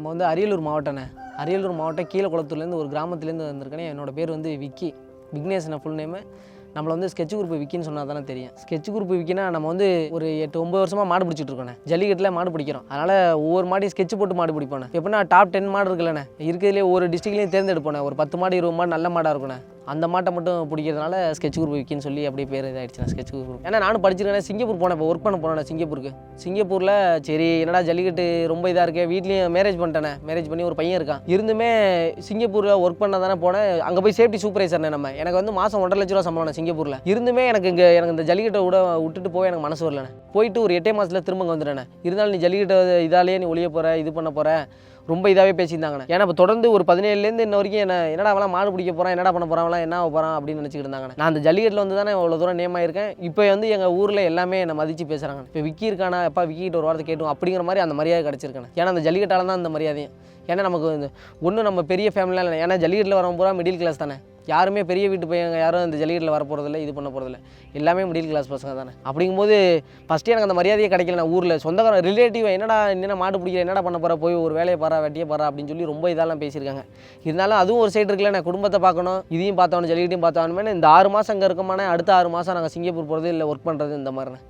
நம்ம வந்து அரியலூர் மாவட்டண்ணே அரியலூர் மாவட்டம் கீழக்குளத்தூர்லேருந்து ஒரு கிராமத்துலேருந்து வந்திருக்கேனே என்னோட பேர் வந்து விக்கி. விக்னேஷ் ஃபுல் நேமு நம்மளை வந்து ஸ்கெட்ச் குரூப் விக்கின்னு சொன்னால் தானே தெரியும். ஸ்கெட்ச் குரூப் விக்கினா நம்ம வந்து ஒரு எட்டு ஒம்பது வருஷமாக மாடு பிடிச்சிட்டு இருக்கோண்ணே. ஜல்லிக்கட்டில் மாடு பிடிக்கிறோம். அதனால் ஒவ்வொரு மாடி ஸ்கெட்ச் போட்டு மாடு பிடிப்போண்ணே. எப்படின்னா டாப் டென் மாடு இருக்குல்லண்ணே. இருக்கிறதுலே ஒரு டிஸ்ட்ரிக்ட்லேயும் தேர்ந்தெடுப்போண்ணே. ஒரு பத்து மாடு இருபது மாடு நல்ல மாடாக இருக்குண்ணே. அந்த மாட்டை மட்டும் பிடிக்கிறதுனால ஸ்கெட்ச் குரூப் விக்கின்னு சொல்லி அப்படியே பேர் இதாகிடுச்சு ஸ்கெட்ச் குரூப் ஏன்னா நானும் படிச்சிருக்கேன் சிங்கப்பூர் போனேன் இப்போ ஒர்க் பண்ண போனேன் சிங்கப்பூருக்கு. சிங்கப்பூரில் சரி என்னடா ஜல்லிக்கட்டு ரொம்ப இதாக இருக்கே வீட்லேயும் மேரேஜ் பண்ணிட்டேனே. மேரேஜ் பண்ணி ஒரு பையன் இருக்கான். இருந்துமே சிங்கப்பூரில் ஒர்க் பண்ண தானே போனேன். அங்கே போய் சேஃப்டி சூப்பர்வைசர்னே நம்ம. எனக்கு வந்து மாதம் ஒன்றரை லட்ச ரூபா சம்பளம் சிங்கப்பூரில். இருந்துமே எனக்கு இங்கே எனக்கு இந்த ஜல்லிக்கட்டை விட விட்டுட்டு போய் எனக்கு மனசு வரலண்ணே. போயிட்டு ஒரு எட்டே மாதத்தில் திரும்ப வந்துட்டேனே இருந்தாலும் நீ ஜல்லிக்கட்டை இதாலேயே நீ ஒளிய போகிற இது பண்ண போகிற ரொம்ப இதாகவே பேசியிருந்தாங்கண்ணே. ஏன்னா இப்போ தொடர்ந்து ஒரு பதினேழுலேருந்து இன்ன வரைக்கும் என்ன என்னடா அவலாம் மாடு பிடிக்க போகிறான் என்னடா பண்ண போகிறான் என்ன ஆக போகிறான் அப்படின்னு நினச்சிட்டு இருந்தாங்க நான் அந்த ஜல்லிக்கட்டில் வந்து தானே இவ்வளோ தூரம் நேம் ஆயிருக்கேன். இப்போ வந்து எங்கள் ஊரில் எல்லாமே என்னை மதித்து பேசுகிறாங்க இப்போ விக்கி இருக்கானா எப்பா விக்கிட்டு ஒரு வாரத்தை கேட்டும் அப்படிங்கிற மாதிரி அந்த மரியாதை கிடச்சிருக்கேன் ஏன்னா அந்த ஜல்லிக்கட்டால தான் அந்த மரியாதையும். ஏன்னா நமக்கு ஒன்றும் நம்ம பெரிய ஃபேமிலியாக இல்லை ஏன்னா ஜல்லிக்கட்டில் வரவங்க பூரா மிடில் கிளாஸ் தானே. யாருமே பெரிய வீட்டு பையங்க யாரும் இந்த ஜல்லிக்கட்டில் வர போகிறதில்ல இது பண்ண போகிறதில்ல எல்லாமே மிடில் கிளாஸ் பசங்க தானே. அப்படிங்கும்போது ஃபஸ்ட்டு எனக்கு அந்த மரியாதையே கிடைக்கல நான் ஊரில் சொந்தக்காரன் ரிலேட்டிவ் என்னடா என்ன மாடு பிடிக்கிற என்னடா பண்ண போகிற போய் ஒரு வேலையை பாரா வெட்டியே பாரா அப்படின்னு சொல்லி ரொம்ப இதெல்லாம் பேசியிருக்காங்க. இருந்தாலும் அதுவும் ஒரு சைடு இருக்குல்ல நான் குடும்பத்தை பார்க்கணும் இதையும் பார்த்தவனு ஜல்லிக்கட்டையும் பார்த்தவனுமே இந்த ஆறு மாதம் அங்கே இருக்கமான அடுத்த ஆறு மாதம் நாங்கள் சிங்கப்பூர் போகிறது இல்லை ஒர்க் பண்ணுறது இந்த மாதிரிண்ணே